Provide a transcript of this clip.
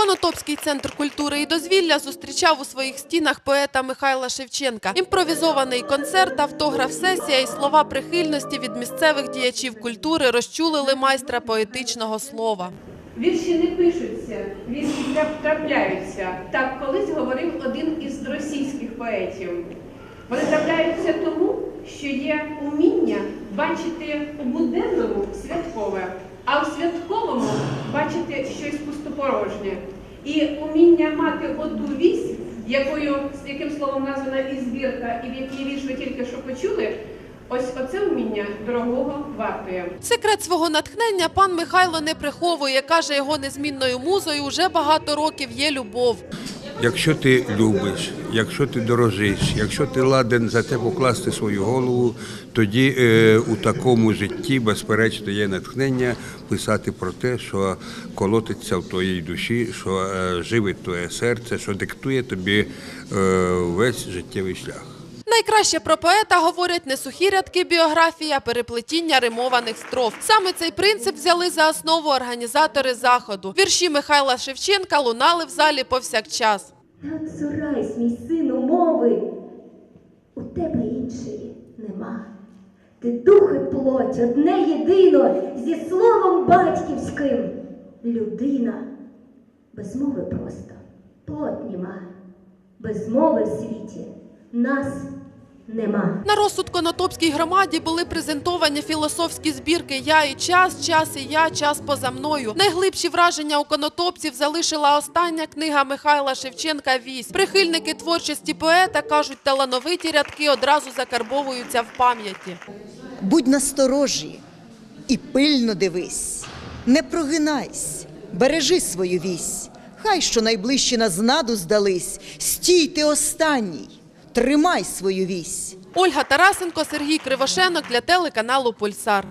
Конотопський центр культури і дозвілля зустрічав у своїх стінах поета Михайла Шевченка. Імпровізований концерт, автограф-сесія і слова прихильності від місцевих діячів культури розчулили майстра поетичного слова. Вірші не пишуться, вірші трап- трапляються. Так колись говорив один із російських поетів. Вони трапляються що є уміння бачити у буденному святкове, а у святковому бачити щось пустопорожнє. І уміння мати одну вісь, якою, з яким словом названа і збірка, і в якій вірш ви тільки що почули, ось оце уміння дорогого вартує. Секрет свого натхнення пан Михайло не приховує. Каже, його незмінною музою вже багато років є любов. Якщо ти любиш, якщо ти дорожиш, якщо ти ладен за те покласти свою голову, тоді е, у такому житті, безперечно, є натхнення писати про те, що колотиться в твоїй душі, що е, живить твоє серце, що диктує тобі е, весь життєвий шлях. Найкраще про поета говорять не сухі рядки біографії, а переплетіння римованих строф. Саме цей принцип взяли за основу організатори заходу. Вірші Михайла Шевченка лунали в залі повсякчас. Не цурайсь, мій сину, мови, у тебе іншої нема. Ти дух і плоть одне єдино зі словом батьківським. Людина без мови просто плоть нема. Без мови в світі нас нема. На розсуд Конотопській громаді були презентовані філософські збірки Я і час, час і я, час поза мною. Найглибші враження у конотопців залишила остання книга Михайла Шевченка Вісь. Прихильники творчості поета кажуть, талановиті рядки одразу закарбовуються в пам'яті. Будь насторожі і пильно дивись, не прогинайсь, бережи свою вісь. Хай що найближчі на знаду здались, стій ти останній, тримай свою вісь. Ольга Тарасенко, Сергій Кривошенок для телеканалу Пульсар.